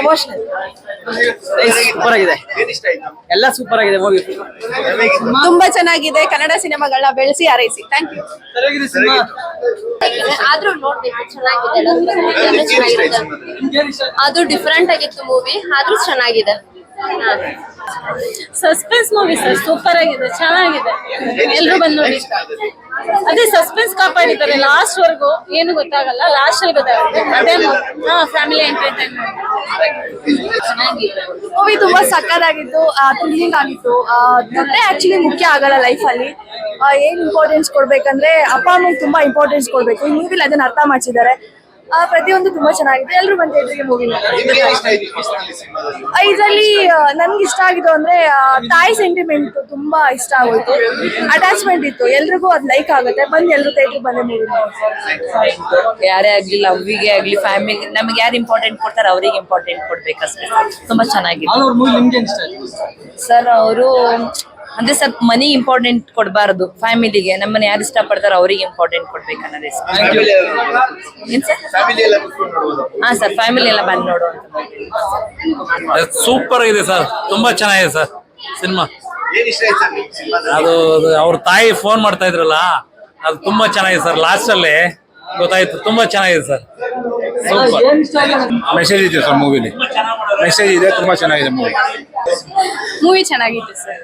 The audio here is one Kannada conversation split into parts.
ಎಮೋಷನಲ್ ಸೂಪರ್ ಆಗಿದೆ ಎಲ್ಲ ಸೂಪರ್ ಆಗಿದೆ ಮೂವಿ ತುಂಬಾ ಚೆನ್ನಾಗಿದೆ. ಕನ್ನಡ ಸಿನಿಮಾಗಳನ್ನ ಬೆಳೆಸಿ ಹಾರೈಸಿ. ಥ್ಯಾಂಕ್ ಯು ಆದ್ರೂ ನೋಡ್ಬೇಕು ಚೆನ್ನಾಗಿದೆ. ಎಲ್ಲದೂ ಚೆನ್ನಾಗಿದೆ. ಅದು ಡಿಫ್ರೆಂಟ್ ಆಗಿತ್ತು ಮೂವಿ ಆದ್ರೂ ಚೆನ್ನಾಗಿದೆ. ಸಸ್ಪೆನ್ಸ್ ಮೂವಿ ಸರ್ ಸೂಪರ್ ಆಗಿದೆ, ಚೆನ್ನಾಗಿದೆ. ಎಲ್ರು ಬಂದು ನೋಡಿ. ಅದೇ ಸಸ್ಪೆನ್ಸ್ ಕಾಪಾಡಿದ್ದಾರೆ ಲಾಸ್ಟ್ ವರ್ಗು, ಏನು ಗೊತ್ತಾಗಲ್ಲ ಲಾಸ್ಟ್ ಅಲ್ಲಿ ಗೊತ್ತಾಗುತ್ತೆ. ಅದೇ ಹಾ ಫ್ಯಾಮಿಲಿ ಎಂಟರ್ಟೈನ್ಮೆಂಟ್ ಮೂವಿ ತುಂಬಾ ಸಕ್ಕತ್ತಾಗಿತ್ತು ಥ್ರಿಲ್ಲಿಂಗ್ ಆಗಿತ್ತು. ತಂದೆ ಆಕ್ಚುಲಿ ಮುಖ್ಯ ಆಗಲ್ಲ ಲೈಫ್ ಅಲ್ಲಿ. ಏನ್ ಇಂಪಾರ್ಟೆನ್ಸ್ ಕೊಡ್ಬೇಕಂದ್ರೆ, ಅಪ್ಪ ಅಮ್ಮಗೆ ತುಂಬಾ ಇಂಪಾರ್ಟೆನ್ಸ್ ಕೊಡ್ಬೇಕು. ಈ ಮೂವಿಲಿ ಅದನ್ನ ಅರ್ಥ ಮಾಡಿಸಿದ್ದಾರೆ. ಪ್ರತಿಯೊಂದು ತುಂಬಾ ಚೆನ್ನಾಗಿದೆ. ಎಲ್ರು ಬಂದು ಥಿಯೇಟರ್ಗೆ ಮೂವಿ ಇದರಲ್ಲಿ ನನ್ಗೆ ಇಷ್ಟ ಆಗಿದ್ದು ಅಂದ್ರೆ ತಾಯಿ ಸೆಂಟಿಮೆಂಟ್ ತುಂಬಾ ಇಷ್ಟ ಆಗೋಯ್ತು. ಅಟ್ಯಾಚ್ಮೆಂಟ್ ಇತ್ತು. ಎಲ್ರಿಗೂ ಅದ್ ಲೈಕ್ ಆಗುತ್ತೆ. ಬಂದು ಎಲ್ರು ಥಿಯೇಟರ್ ಬಂದೆ ಮೂವಿ ಯಾರೇ ಆಗ್ಲಿ ಲವ್ವಿಗೆ ಆಗ್ಲಿ ಫ್ಯಾಮಿಲಿ ನಮ್ಗೆ ಯಾರು ಇಂಪಾರ್ಟೆಂಟ್ ಕೊಡ್ತಾರೆ ಅವರಿಗೆ ಇಂಪಾರ್ಟೆಂಟ್ ಕೊಡ್ಬೇಕಷ್ಟೇ. ತುಂಬಾ ಚೆನ್ನಾಗಿದೆ ಅವ್ರ ಮೂವಿ ನಿಮ್ಗೆ ಇಷ್ಟ ಆಯ್ತು? ಸರ್ ಅವರು ಅಂದ್ರೆ ಸರ್ ಮನಿ ಇಂಪಾರ್ಟೆಂಟ್ ಕೊಡಬಾರ್ದು. ಫ್ಯಾಮಿಲಿಗೆ ನಮ್ಮನ್ನ ಯಾರು ಇಷ್ಟಪಡ್ತಾರೋ ಅವರಿಗೆ ಇಂಪಾರ್ಟೆಂಟ್ ಕೊಡ್ಬೇಕು ಅನ್ನೋದೇ ಹಾ ಸರ್ ಫ್ಯಾಮಿಲಿ ಎಲ್ಲ ಬಂದು ನೋಡುವಂತ ಸೂಪರ್ ಇದೆ ಸರ್. ತುಂಬಾ ಚೆನ್ನಾಗಿದೆ ಸರ್ ಸಿನಿಮಾ. ಅದು ಅದು ಅವ್ರ ತಾಯಿ ಫೋನ್ ಮಾಡ್ತಾ ಇದ್ರಲ್ಲ ಅದು ತುಂಬಾ ಚೆನ್ನಾಗಿದೆ ಸರ್. ಲಾಸ್ಟ್ ಅಲ್ಲಿ ಗೊತ್ತಾಯ್ತು ತುಂಬಾ ಚೆನ್ನಾಗಿದೆ ಸರ್. ಮೆಸೇಜ್ ಇದೆ ಸರ್ ಮೂವಿಲಿ ಮೆಸೇಜ್ ಇದೆ ತುಂಬಾ ಚೆನ್ನಾಗಿದೆ ಮೂವಿ ಮೂವಿ ಚೆನ್ನಾಗಿತ್ತು ಸರ್.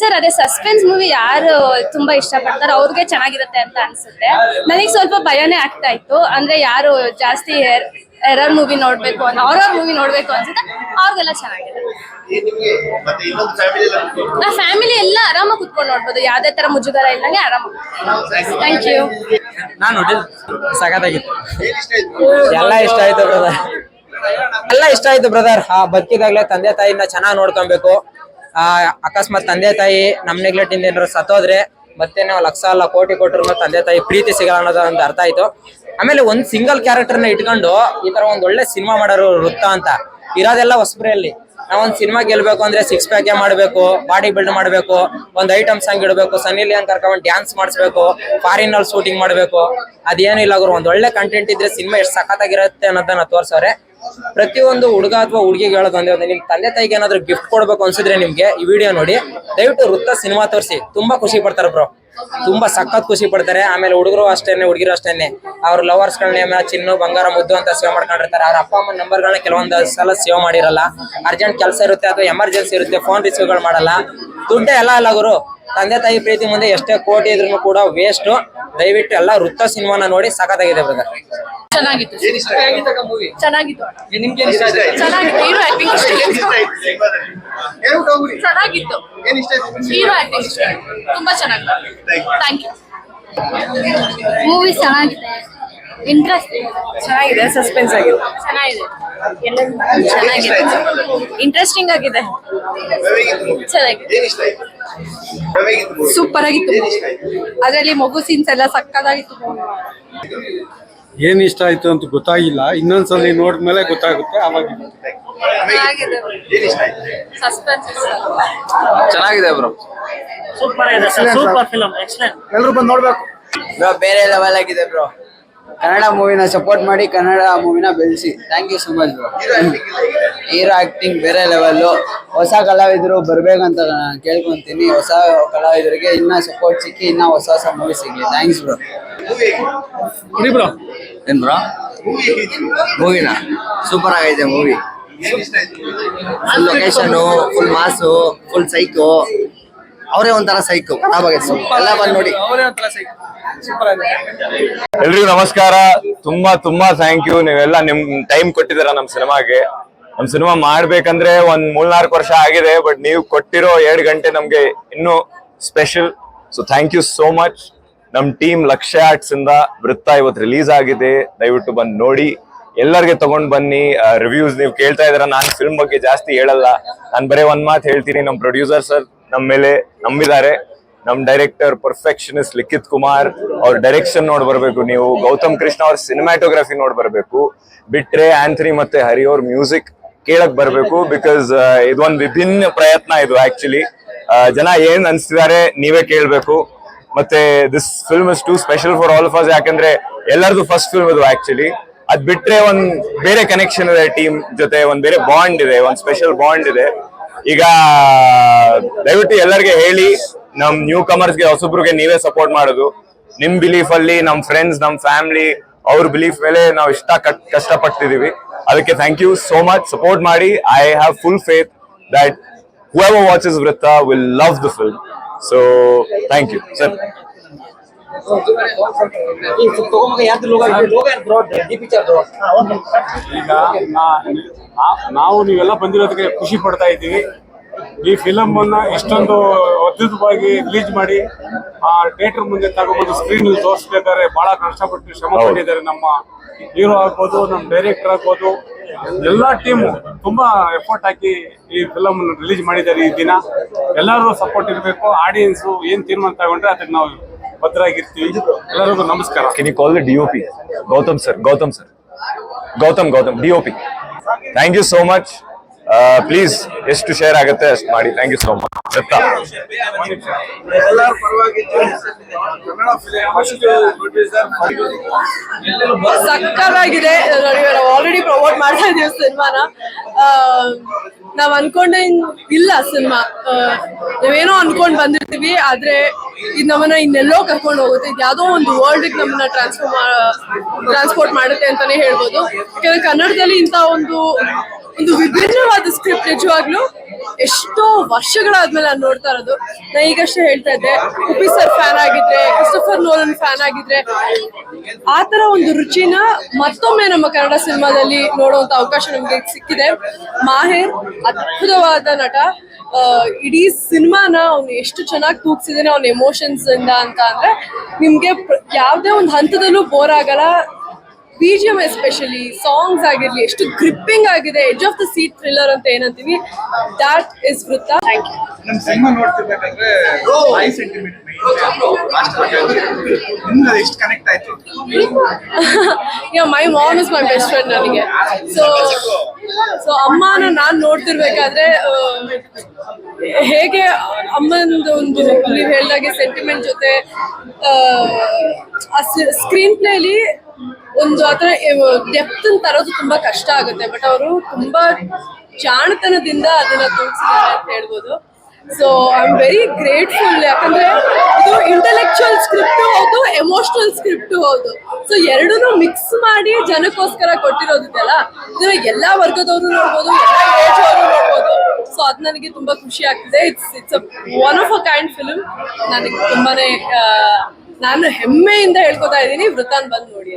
ಸರ್ ಅದೇ ಸಸ್ಪೆನ್ಸ್ ಮೂವಿ ಯಾರು ತುಂಬಾ ಇಷ್ಟಪಡ್ತಾರೋ ಅವ್ರಿಗೆ ಚೆನ್ನಾಗಿರುತ್ತೆ ಅಂತ ಅನ್ಸುತ್ತೆ. ನನಗೆ ಸ್ವಲ್ಪ ಭಯನೇ ಆಗ್ತಾ ಇತ್ತು. ಅಂದ್ರೆ ಯಾರು ಜಾಸ್ತಿ ಎರರ್ ಮೂವಿ ನೋಡ್ಬೇಕು ಅಂತ ಹಾರರ್ ಮೂವಿ ನೋಡ್ಬೇಕು ಅನ್ಸುತ್ತೆ. ಅವ್ರಿಗೆಲ್ಲ ಚೆನ್ನಾಗಿದೆ. ನಾ ಫ್ಯಾಮಿಲಿ ಎಲ್ಲ ಆರಾಮಾಗಿ ಕುತ್ಕೊಂಡು ನೋಡ್ಬೋದು. ಯಾವ್ದೇ ತರ ಮುಜುಗರ ಇಲ್ಲಂಗೆ ಆರಾಮ ಥ್ಯಾಂಕ್ ಯು ನಾನು ಸಗದಾಗಿತ್ತು ಸಖತ್ತಾಗಿತ್ತು ಎಲ್ಲ ಇಷ್ಟ ಆಯ್ತು ಬ್ರದರ್ ಎಲ್ಲ ಇಷ್ಟ ಆಯ್ತು ಬ್ರದರ್ ಆ, ಬದುಕಿದಾಗ್ಲೇ ತಂದೆ ತಾಯಿನ ಚೆನ್ನಾಗಿ ನೋಡ್ಕೊಬೇಕು. ಆ, ಅಕಸ್ಮಾತ್ ತಂದೆ ತಾಯಿ ನಮ್ ನೆಗ್ಲೆಕ್ಟ್ ಇಂದ ಏನಾದ್ರು ಸತ್ತೋದ್ರೆ ಮತ್ತೆ ನಾವು ಲಕ್ಷ ಅಲ್ಲ ಕೋಟಿ ಕೊಟ್ಟರು ತಂದೆ ತಾಯಿ ಪ್ರೀತಿ ಸಿಗಲ್ಲ ಅನ್ನೋದು ಒಂದು ಅರ್ಥ ಆಯ್ತು. ಆಮೇಲೆ ಒಂದ್ ಸಿಂಗಲ್ ಕ್ಯಾರೆಕ್ಟರ್ನ ಇಟ್ಕೊಂಡು ಈ ತರ ಒಂದ್ ಒಳ್ಳೆ ಸಿನಿಮಾ ಮಾಡೋರು ವೃತ್ತ ಅಂತ. ಇರೋದೆಲ್ಲ ಹೊಸಬ್ರಲ್ಲಿ ಒಂದ್ ಸಿನಿಮಾ ಗೆಲ್ಬೇಕು ಅಂದ್ರೆ ಸಿಕ್ಸ್ ಪ್ಯಾಕ್ ಮಾಡ್ಬೇಕು ಬಾಡಿ ಬಿಲ್ಡ್ ಮಾಡ್ಬೇಕು, ಒಂದ್ ಐಟಮ್ ಸಾಂಗ್ ಇಡಬೇಕು ಸನ್ನಿ ಲಿಯಾನ್ ಕರ್ಕೊಂಡ್ ಡ್ಯಾನ್ಸ್ ಮಾಡಿಸ್ಬೇಕು ಫಾರಿನ್ ಅಲ್ಲಿ ಶೂಟಿಂಗ್ ಮಾಡ್ಬೇಕು ಅದೇನಿಲ್ಲ ಅವ್ರು ಒಂದ್ ಒಳ್ಳೆ ಕಂಟೆಂಟ್ ಇದ್ರೆ ಸಿನಿಮಾ ಎಷ್ಟು ಸಖತ್ತಾಗಿರುತ್ತೆ ಅನ್ನೋದನ್ನ ತೋರ್ಸವ್ರೆ. ಪ್ರತಿಯೊಂದು ಹುಡುಗ ಅಥವಾ ಹುಡುಗಿಗೆ ಹೇಳೋದು ಅಂದ್ರೆ ಒಂದು ನಿಮ್ ತಂದೆ ತಾಯಿಗೆ ಏನಾದ್ರು ಗಿಫ್ಟ್ ಕೊಡ್ಬೇಕು ಅನ್ಸಿದ್ರೆ ನಿಮ್ಗೆ ಈ ವಿಡಿಯೋ ನೋಡಿ. ದಯವಿಟ್ಟು ವೃತ್ತ ಸಿನಿಮಾ ತೋರಿಸಿ. ತುಂಬಾ ಖುಷಿ ಪಡ್ತಾರೆ ಬ್ರೋ ತುಂಬಾ ಸಖತ್ ಖುಷಿ ಪಡ್ತಾರೆ. ಆಮೇಲೆ ಹುಡುಗರು ಅಷ್ಟೇನೆ, ಹುಡುಗಿರು ಅಷ್ಟೇನೆ. ಅವ್ರ ಲವರ್ಸ್ ಗಳನ್ನ ಚಿನ್ನು, ಬಂಗಾರ, ಮುದ್ದು ಅಂತ ಸೇವ್ ಮಾಡ್ಕೊಂಡಿರ್ತಾರೆ. ಅವ್ರ ಅಪ್ಪ, ಅಮ್ಮನ ನಂಬರ್ಗಳನ್ನ ಕೆಲವೊಂದು ಸಲ ಸೇವ್ ಮಾಡಿರಲ್ಲ. ಅರ್ಜೆಂಟ್ ಕೆಲಸ ಇರುತ್ತೆ ಅಥವಾ ಎಮರ್ಜೆನ್ಸಿ ಇರುತ್ತೆ ಫೋನ್ ರಿಸೀವ್ಗಳು ಮಾಡಲ್ಲ. ದುಡ್ಡೇ ಎಲ್ಲ ಅಲ್ಲ ಗುರು. ತಂದೆ ತಾಯಿ ಪ್ರೀತಿ ಮುಂದೆ ಎಷ್ಟೇ ಕೋಟಿ ಇದ್ರು ಕೂಡ ವೇಸ್ಟ್ ದಯವಿಟ್ಟು ಎಲ್ಲ ವೃತ್ತ ಸಿನಿಮಾನ ನೋಡಿ ಸಖತ್ತಾಗಿದೆ ಬ್ರದರ್. ಚೆನ್ನಾಗಿತ್ತು. ಚೆನ್ನಾಗಿತ್ತು ನಿಮ್ಗೆ ಇಷ್ಟ ಆಯ್ತು? ಚೆನ್ನಾಗಿತ್ತು. ಹೀರೋ ಆಕ್ಟಿಂಗ್ ಚೆನ್ನಾಗಿತ್ತು. ಹೀರೋ ಆಕ್ಟಿಂಗ್ ತುಂಬಾ ಚೆನ್ನಾಗಿತ್ತು. ಥ್ಯಾಂಕ್ ಯು ಮೂವಿ ಚೆನ್ನಾಗಿದೆ. ಇಂಟ್ರೆಸ್ಟಿಂಗ್ ಚೆನ್ನಾಗಿದೆ. ಸಸ್ಪೆನ್ಸ್ ಆಗಿದೆ. ಚೆನ್ನಾಗಿದೆ. ಚೆನ್ನಾಗಿದೆ ಇಂಟ್ರೆಸ್ಟಿಂಗ್ ಆಗಿದೆ. ಚೆನ್ನಾಗಿದೆ. ಸೂಪರ್ ಆಗಿತ್ತು ಅದರಲ್ಲಿ ಮಗು ಸೀನ್ಸ್ ಎಲ್ಲ ಸಕ್ಕದಾಗಿತ್ತು ಏನ್ ಇಷ್ಟ ಆಯ್ತು ಅಂತ ಗೊತ್ತಾಗಿಲ್ಲ. ಇನ್ನೊಂದ್ಸಲಿ ನೋಡಿದ್ಮೇಲೆ ಗೊತ್ತಾಗುತ್ತೆ ಅವಾಗ ಚೆನ್ನಾಗಿದೆ ಸಸ್ಪೆನ್ಸ್ ಚೆನ್ನಾಗಿದೆ ಬ್ರೋ. ಸೂಪರ್ ಆಗಿದೆ ಸರ್ ಸೂಪರ್ ಫಿಲಮ್ ಎಕ್ಸಲೆಂಟ್ ಎಲ್ರು ಬಂದು ನೋಡ್ಬೇಕು. ಬ್ರೋ ಬೇರೆ ಲೆವೆಲ್ ಆಗಿದೆ ಬ್ರೋ. ಕನ್ನಡ ಮೂವಿನ ಸಪೋರ್ಟ್ ಮಾಡಿ ಕನ್ನಡ ಮೂವಿನ ಬೆಳೆಸಿ. Thank you so much bro hero acting ಬೇರೆ ಲೆವೆಲ್ಲು ಹೊಸ ಕಲಾವಿದರು ಬರಬೇಕಂತ ನಾನು ಕೇಳ್ಕೊಂತೀನಿ. ಹೊಸ ಕಲಾವಿದರಿಗೆ ಇನ್ನೂ ಸಪೋರ್ಟ್ ಸಿಕ್ಕಿ ಇನ್ನೂ ಹೊಸ ಹೊಸ ಮೂವಿ ಸಿಗ್ಲಿ. ಥ್ಯಾಂಕ್ಸ್ ಬ್ರೋ ಏನು ಬ್ರೋ ಏನ್ ಬ್ರೋ ಮೂವಿನ ಸೂಪರ್ ಆಗೈತೆ movie full location full mass full psycho ಅವರೇ ಒಂಥರ ಸೈಕು ಎಲ್ಲ ಬಂದು ನೋಡಿ. ಎಲ್ರಿಗೂ ನಮಸ್ಕಾರ. ತುಂಬಾ ತುಂಬಾ ಥ್ಯಾಂಕ್ ಯು ನೀವೆಲ್ಲ ನಿಮ್ ಟೈಮ್ ಕೊಟ್ಟಿದ್ದೀರಾ ನಮ್ ಸಿನಿಮಾಗೆ. ನಮ್ ಸಿನಿಮಾ ಮಾಡ್ಬೇಕಂದ್ರೆ ಒಂದ್ ಮೂರ್ನಾಲ್ಕು ವರ್ಷ ಆಗಿದೆ ಬಟ್ ನೀವು ಕೊಟ್ಟಿರೋ ಎರಡ್ ಗಂಟೆ ನಮ್ಗೆ ಇನ್ನೂ special so thank you so much ನಮ್ ಟೀಮ್ ಲಕ್ಷ್ಯ ಆರ್ಟ್ಸ್ ಇಂದ ವೃತ್ತ ಇವತ್ತು ರಿಲೀಸ್ ಆಗಿದೆ. ದಯವಿಟ್ಟು ಬಂದು ನೋಡಿ. ಎಲ್ಲರಿಗೆ ತಗೊಂಡ್ ಬನ್ನಿ. ರಿವ್ಯೂಸ್ ನೀವು ಕೇಳ್ತಾ ಇದ್ದೀರಾ. ನಾನು ಫಿಲ್ಮ್ ಬಗ್ಗೆ ಜಾಸ್ತಿ ಹೇಳಲ್ಲ. ನಾನು ಬರೀ ಒಂದ್ ಮಾತು ಹೇಳ್ತೀನಿ. ನಮ್ ಪ್ರೊಡ್ಯೂಸರ್ ಸರ್ ನಮ್ಮ ಮೇಲೆ ನಂಬಿದ್ದಾರೆ. ನಮ್ಮ ಡೈರೆಕ್ಟರ್ ಪರ್ಫೆಕ್ಷನಿಸ್ಟ್ ಲಿಖಿತ್ ಕುಮಾರ್ ಅವ್ರ ಡೈರೆಕ್ಷನ್ ನೋಡಿ ಬರಬೇಕು. ನೀವು ಗೌತಮ್ ಕೃಷ್ಣ ಅವ್ರ ಸಿನಿಮಾಟೋಗ್ರಫಿ ನೋಡಿ ಬರಬೇಕು. ಬಿಟ್ರೆ ಆಂಥನಿ ಮತ್ತೆ ಹರಿ ಅವ್ರ ಮ್ಯೂಸಿಕ್ ಕೇಳಕ್ ಬರಬೇಕು ಬಿಕಾಸ್ ಇದೊಂದು ವಿಭಿನ್ನ ಪ್ರಯತ್ನ ಇದು ಆಕ್ಚುಲಿ ಜನ ಏನ್ ಅನ್ಸ್ತಿದ್ದಾರೆ ನೀವೇ ಕೇಳಬೇಕು. ಮತ್ತೆ this film is too special for all of ಯಾಕಂದ್ರೆ ಎಲ್ಲರದು ಫಸ್ಟ್ ಫಿಲ್ಮ್ ಇದು ಆಕ್ಚುಲಿ ಅದ್ ಬಿಟ್ರೆ ಒಂದ್ ಬೇರೆ ಕನೆಕ್ಷನ್ ಇದೆ ಟೀಮ್ ಜೊತೆ, ಒಂದ್ ಬೇರೆ ಬಾಂಡ್ ಇದೆ, ಒಂದ್ ಸ್ಪೆಷಲ್ ಬಾಂಡ್ ಇದೆ. ಈಗ ದಯವಿಟ್ಟು ಎಲ್ಲರಿಗೆ ಹೇಳಿ ನಮ್ ನ್ಯೂ ಕಮರ್ಸ್ಗೆ ಹೊಸಬ್ರಿಗೆ ನೀವೇ ಸಪೋರ್ಟ್ ಮಾಡೋದು. ನಿಮ್ ಬಿಲೀಫ್ ಅಲ್ಲಿ ನಮ್ ಫ್ರೆಂಡ್ಸ್ ನಮ್ ಫ್ಯಾಮಿಲಿ ಅವ್ರ ಬಿಲೀಫ್ ಮೇಲೆ ನಾವು ಇಷ್ಟ ಕಟ್- ಕಷ್ಟಪಡ್ತಿದೀವಿ. ಅದಕ್ಕೆ thank you so much support ಮಾಡಿ. I have full faith that whoever watches Vritta will love the film So thank you sir ಈಗ ನಾವು ನೀವೆಲ್ಲ ಬಂದಿರೋದಕ್ಕೆ ಖುಷಿ ಪಡ್ತಾ ಇದ್ದೀವಿ. ಈ ಫಿಲಮ್ ಅನ್ನ ಇಷ್ಟೊಂದು ಅದ್ಭುತವಾಗಿ ರಿಲೀಸ್ ಮಾಡಿ ಆ ಥಿಯೇಟರ್ ಮುಂದೆ ತಗೊಂಡು ಸ್ಕ್ರೀನ್ ತೋರಿಸ್ಬೇಕಾದ್ರೆ ಬಹಳ ಕಷ್ಟಪಟ್ಟು ಶ್ರಮ ಪಟ್ಟಿದ್ದಾರೆ ನಮ್ಮ ಹೀರೋ ಆಗ್ಬೋದು ನಮ್ಮ ಡೈರೆಕ್ಟರ್ ಆಗ್ಬೋದು. ಎಲ್ಲಾ ಟೀಮು ತುಂಬಾ ಎಫರ್ಟ್ ಹಾಕಿ ಈ ಫಿಲಮ್ ರಿಲೀಸ್ ಮಾಡಿದ್ದಾರೆ ಈ ದಿನ. ಎಲ್ಲರೂ ಸಪೋರ್ಟ್ ಇರಬೇಕು ಆಡಿಯನ್ಸ್ ಏನ್ ತೀರ್ಮಾನ ತಗೊಂಡ್ರೆ ಅದಕ್ಕೆ ನಾವು ಭದ್ರಾಗಿರ್ತೀವಿ. ಎಲ್ಲರಿಗೂ ನಮಸ್ಕಾರ. D O P Gautam sir Gautam sir Gautam Gautam D O DOP. Thank you so much please please, ಎಷ್ಟು ಶೇರ್ ಆಗುತ್ತೆ ಅಷ್ಟು ಮಾಡಿ. Thank you so much Vritta. ಸಕ್ಕತ್ತಾಗಿದೆ ಮಾಡ್ತಾ ಇದೀವಿ ಸಿನಿಮಾನ. ನಾವ್ ಅನ್ಕೊಂಡೆ ಇಲ್ಲ ಸಿನಿಮಾ. ನಾವೇನೋ ಅನ್ಕೊಂಡ್ ಬಂದಿರ್ತೀವಿ, ಆದ್ರೆ ಇದು ನಮ್ಮನ್ನ ಇನ್ನೆಲ್ಲೋ ಕರ್ಕೊಂಡು ಹೋಗುತ್ತೆ. ಇದು ಯಾವ್ದೋ ಒಂದು ವರ್ಲ್ಡ್ ನಮ್ಮನ್ನ ಟ್ರಾನ್ಸ್ಫರ್ ಟ್ರಾನ್ಸ್ಪೋರ್ಟ್ ಮಾಡುತ್ತೆ ಅಂತಾನೆ ಹೇಳ್ಬೋದು. ಯಾಕಂದ್ರೆ ಕನ್ನಡದಲ್ಲಿ ಇಂತ ಒಂದು ಒಂದು ವಿಭಿನ್ನವಾದ ಸ್ಕ್ರಿಪ್ಟ್ ನಿಜವಾಗ್ಲೂ ಎಷ್ಟೋ ವರ್ಷಗಳಾದ್ಮೇಲೆ ನಾನು ನೋಡ್ತಾ ಇರೋದು. ನಾ ಈಗಷ್ಟೇ ಹೇಳ್ತಾ ಇದ್ದೆ ಉಪಿ ಸರ್ ಫ್ಯಾನ್ ಆಗಿದ್ರೆ ಕ್ರಿಸ್ಟಫರ್ ನೋಲನ್ ಫ್ಯಾನ್ ಆಗಿದ್ರೆ, ಆ ತರ ಒಂದು ರುಚಿನ ಮತ್ತೊಮ್ಮೆ ನಮ್ಮ ಕನ್ನಡ ಸಿನಿಮಾದಲ್ಲಿ ನೋಡುವಂತ ಅವಕಾಶ ನಮ್ಗೆ ಸಿಕ್ಕಿದೆ. ಮಾಹೇರ್ ಅದ್ಭುತವಾದ ನಟ. ಇಡೀ ಸಿನಿಮಾನ ಅವ್ನು ಎಷ್ಟು ಚೆನ್ನಾಗಿ ತೂಗ್ಸಿದಾನೆ ಅವ್ನ ಎಮೋಷನ್ಸ್ ಇಂದ ಅಂತ ಅಂದ್ರೆ, ನಿಮ್ಗೆ ಯಾವ್ದೇ ಒಂದು ಹಂತದಲ್ಲೂ ಬೋರ್ ಆಗಲ್ಲ. B G M especially songs ಆಗಿರಲಿ ಎಷ್ಟು ಗ್ರಿಪ್ಪಿಂಗ್ ಆಗಿದೆ edge of the seat thriller ಅಂತ ಏನಂತೀವಿ ದಾಟ್ ಇಸ್ ವೃತ್ತ ನಮ್ ಸಿನಿಮಾ ನೋಡ್ತಿರ್ಬೇಕಂದ್ರೆ ಐ ಸೆಂಟಿಮೆಂಟ್ ನಿಮ್ಗೆ ಎಷ್ಟು ಕನೆಕ್ಟ್ ಆಯ್ತು? Yeah my mom is my best friend ನನಗೆ. ಸೊ ಸೊ ಅಮ್ಮನ ನಾನು ನೋಡ್ತಿರ್ಬೇಕಾದ್ರೆ ಹೇಗೆ ಅಮ್ಮನದು ಒಂದು ನೀವು ಹೇಳ್ದಾಗೆ ಸೆಂಟಿಮೆಂಟ್ ಜೊತೆ ಆ ಸ್ಕ್ರೀನ್ ಪ್ಲೇಲಿ ಒಂದು ಆತರ ಡೆಪ್ತ್ ತರೋದು ತುಂಬಾ ಕಷ್ಟ ಆಗುತ್ತೆ. ಬಟ್ ಅವರು ತುಂಬಾ ಜಾಣತನದಿಂದ ಅದನ್ನ ತೋರಿಸಿದ್ದಾರೆ ಅಂತ ಹೇಳ್ಬೋದು. So I am very grateful ಯಾಕಂದ್ರೆ ಇದು ಇಂಟೆಲೆಕ್ಚುಯಲ್ ಸ್ಕ್ರಿಪ್ಟ್ ಹೌದು ಎಮೋಷನಲ್ ಸ್ಕ್ರಿಪ್ಟ್ ಹೌದು. ಸೊ ಎರಡೂ ಮಿಕ್ಸ್ ಮಾಡಿ ಜನಕ್ಕೋಸ್ಕರ ಕೊಟ್ಟಿರೋದಿದೆಯಲ್ಲ, ಇದನ್ನ ಎಲ್ಲಾ ವರ್ಗದವರು ನೋಡ್ಬೋದು, ಎಲ್ಲಾ ಏಜ್ ಅವರು ನೋಡ್ಬೋದು. ಸೊ ಅದ್ ನನಗೆ ತುಂಬಾ ಖುಷಿ ಆಗ್ತಿದೆ. It's it's one of a kind film ನನಗೆ ತುಂಬಾನೇ ನಾನು ಹೆಮ್ಮೆಯಿಂದ ಹೇಳ್ಕೊತಾ ಇದ್ದೀನಿ ವೃತ್ತಾನ್ ಬಂದು ನೋಡಿ